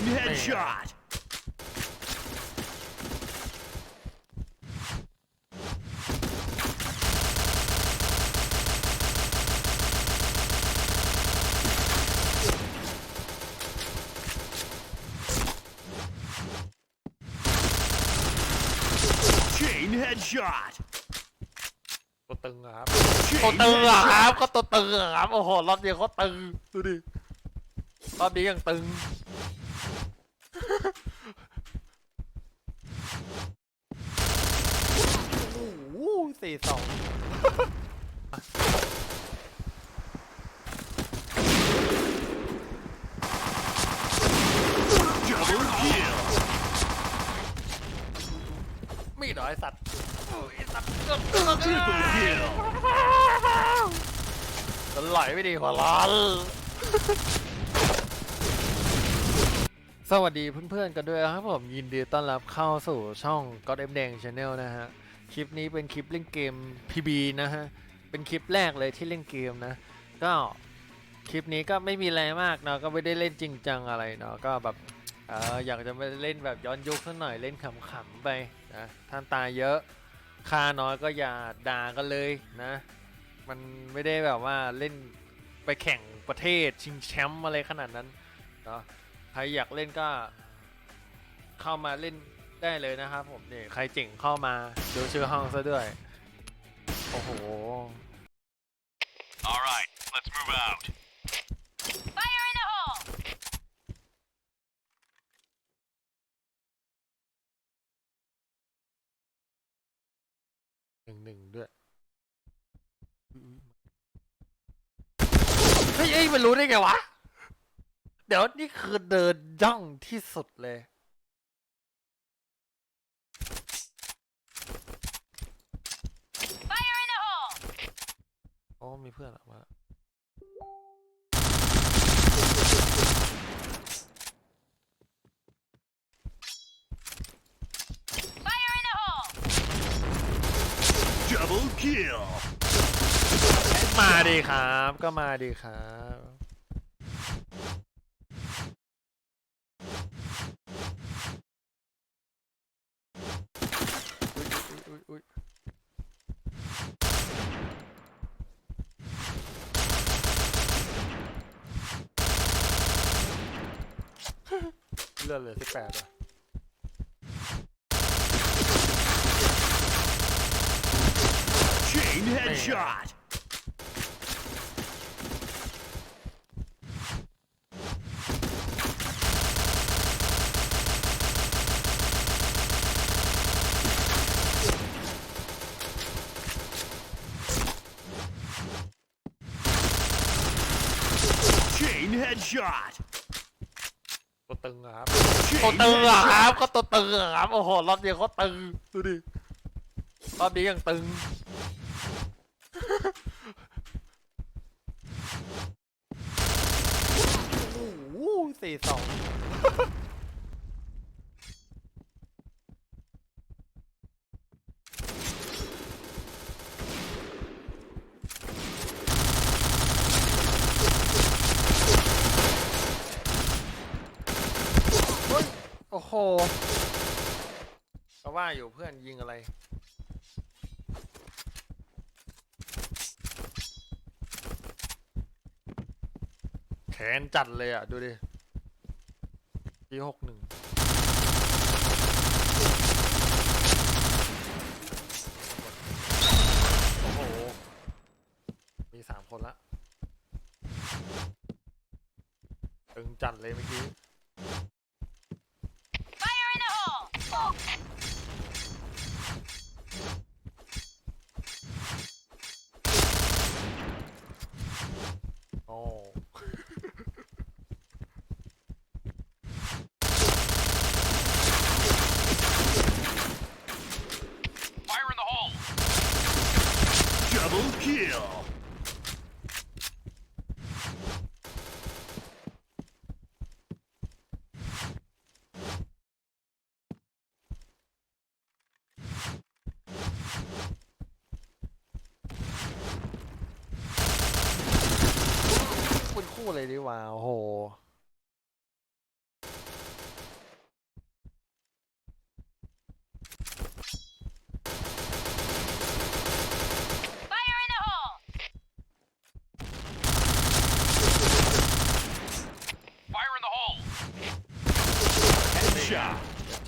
Chain headshot. Chain headshot. ตัวตึงอะครับ Chain ตัวตึงอะค headshot. รับก็ตัวตึงอะครับ โอ้โห รอบเดียวเขาตึง ดูดิ รอบนี้ยังตึงโอ้โห สี่สองมีดเหรอไอสัตว์ไอสัตว์ Triple kill. จะไหลไม่ดีหัวร้อนสวัสดีเพื่อนๆกันด้วยนะครับผมยินดีต้อนรับเข้าสู่ช่อง God M แดง Channel นะฮะ คลิปนี้เป็นคลิปเล่นเกม PB นะฮะ เป็นคลิปแรกเลยที่เล่นเกมนะ ก็คลิปนี้ก็ไม่มีอะไรมากเนาะ ก็ไม่ได้เล่นจริงจังอะไรเนาะ ก็แบบเอออยากจะไปเล่นแบบย้อนยุคสักหน่อยเล่นขำๆไปนะท่านตายเยอะค่าน้อยก็อย่าด่ากันเลยนะ มันไม่ได้แบบว่าเล่นไปแข่งประเทศชิงแชมป์อะไรขนาดนั้นเนาะ ใครอยากเล่นก็เข้ามาเล่น ได้เลยนะครับผมนี่ใครเจ๋งเข้ามาดูชื่อห้องซะด้วย โอ้โห All right, let's move out. Fire in the hole! หนึ่งหนึ่งด้วยเฮ้ยเอ้ยมันรู้ได้ไงวะ เดี๋ยวนี่คือเดินย่องที่สุดเลย Fire in the hole! โอ้ มีเพื่อนออกมา Fire in the hole! Double kill. มาดีครับ ก็มาดีครับ อุ๊ยอุ๊ยอุ๊ยเลือดเหลือสิบแปดอะ Chain headshot. ก็ตัวตึงอะครับก็ตัวตึงอะครับก็ตัวตึงอะครับโอ้โหรอบเดียวเขาตึงดูดิรอบนี้ยังตึงโอ้โหสี่สองเฮ้ย โอ้โห ก็ว่า อยู่เพื่อนยิงอะไร แขนจัดเลยอะ ดูดิปีหกหนึ่งโอ้โห มีสามคนละ ตึงจัดเลยเมื่อกี้ คู่เลยดีกว่าโอ้โห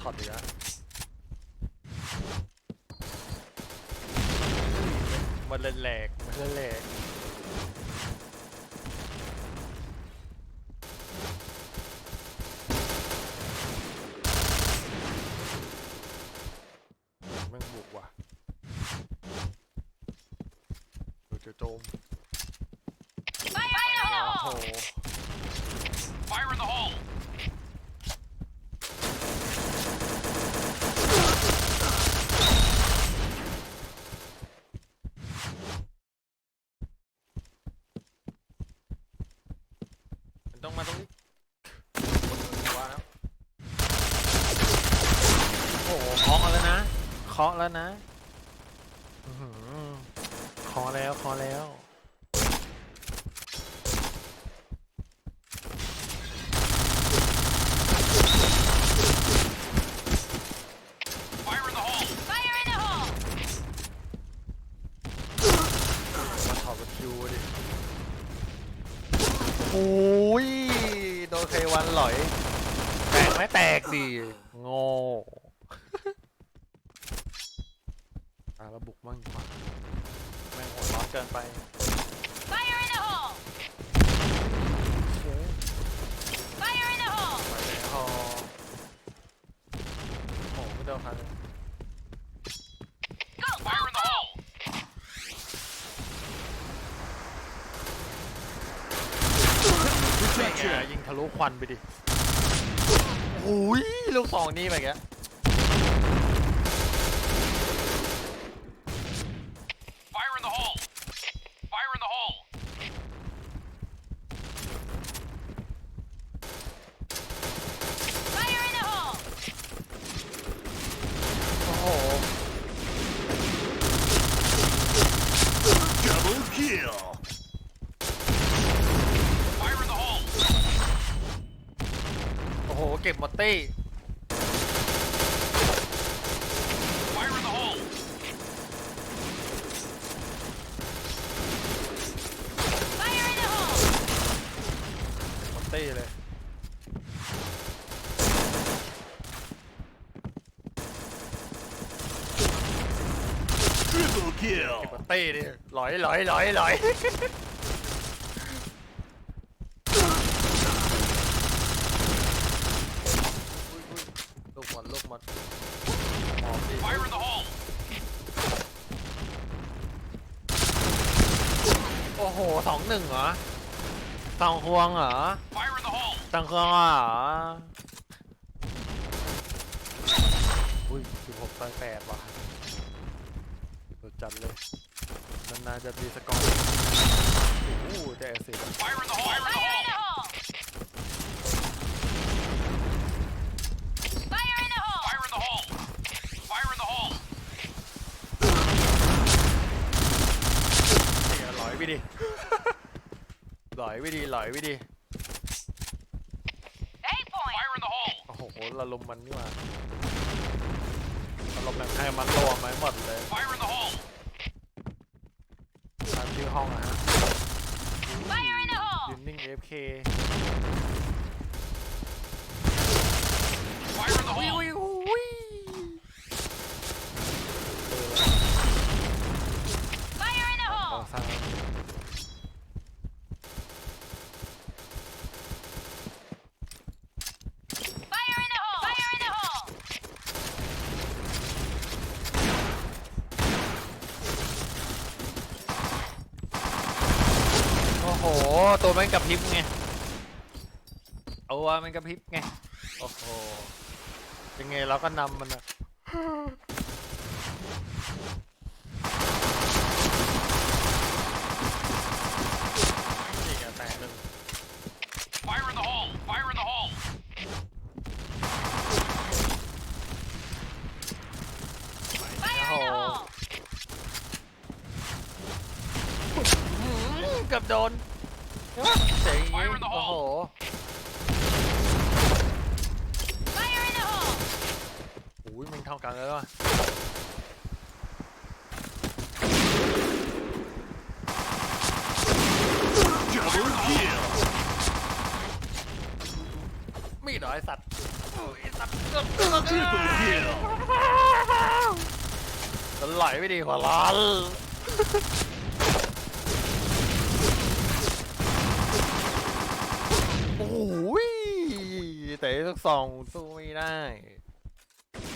ช็อตเลยนะมันเล่นแหลกมันเล่นแหลก ดูจะโจม Fire in the โอ้โห hole! Fire in the hole! มันต้องมาตรงนี้ว่าแล้วโอ้โหเคาะแล้วนะเคาะแล้วนะอื้อหือ เคาะแล้วเคาะแล้ว Fire in the hole! Fire in the hole! มาถอดสกิลดิโอ้ยโดนเควันหลอย แตกไหมแตกดิโง่อะระบุกมั่งดีกว่าแม่งหัวร้อน เกินไป Fire in the hole! Fire in the hole! ไปเลยฮอโอ้ไม่โดนใครเลย Go, go, Fire in the go! hole! แม่งไงยิงทะลุควันไปดิโอ้ยลูกสองนี่ไปแก Fire in the hole! Fire in the hole! Fire in the hole! โอ้โห Double kill! Fire in the hole! โอ้โห เก็บหมดตี้ Fire in the hole! Fire in the hole! หมดตี้เลย Triple kill! หมดตี้ดิหลอยหลอยหลอยหลอย ลูกหมดลูกหมดหมอบดิ Fire in the hole! โอ้โหสองหนึ่งเหรอสองควงเหรอ Fire in the hole! สองควงเหรออุ้ยสิบหกต่อแปดว่ะสุด จัดเลยนานๆจะมีสกอร์โอ้โหแต่เสีย Fire in the hole! Fire in the Fire in the hole! hole! Fire in the hole! Fire in the hole! Fire in the hole! เสียหลอยไปดิ หลอยไปดิหลอยไปดิ Eight point! Fire in the hole! โอ้โหระลมมันนี่หว่าระลมแบบให้มันรวมไว้หมดเลย Fire in the hole! ตามชื่อห้องนะฮะ Fire in the hole! เคนิ่ง AFK Fire in the อุ้ย hole! อุ้ยอุ้ย Fire in the ต่อ hole! สร้าง Fire in the hole! Fire in the hole! โอ้โห ตัวมันกระพริบไงตัวมันกระพริบไง โอ้โหยังไงเราก็นำมันอะนี่ไงแตกหนึ่ง Fire in the hole! Fire in the hole! Fire in the hole! อืมเกือบโดน เจ๋งอย่างงี้โอ้โห Fire in the hole! โอ้ยมันเท่ากันแล้วว่ะ Double kill! มีดเหรอไอสัตว์จะไหลไม่ดีกว่าล้านโอ้โหยแต่ทุกสองสู้ไม่ได้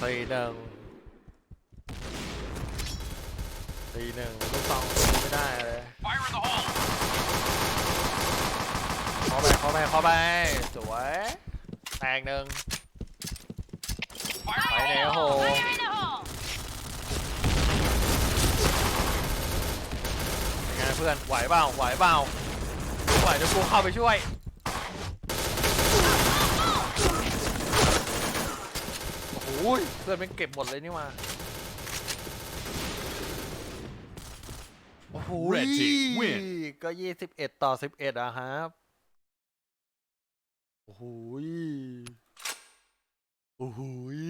ตีหนึ่งตีหนึ่งทุกสองสู้ไม่ได้เลย Fire in the hole! เข้าไปเข้าไปเข้าไปสวยแตกหนึ่ง Fire in ไป the ใน hole! โห Fire in the hole! เป็นไงเพื่อนไหวเปล่าไหวเปล่าไหวเดี๋ยวกูเข้าไปช่วย อ้โหยเพื่อนเป็นเก็บหมดเลยนี่มาโอ้โหย Red team win ก็21ต่อ11อะครับโอ้โหยโอ้โหย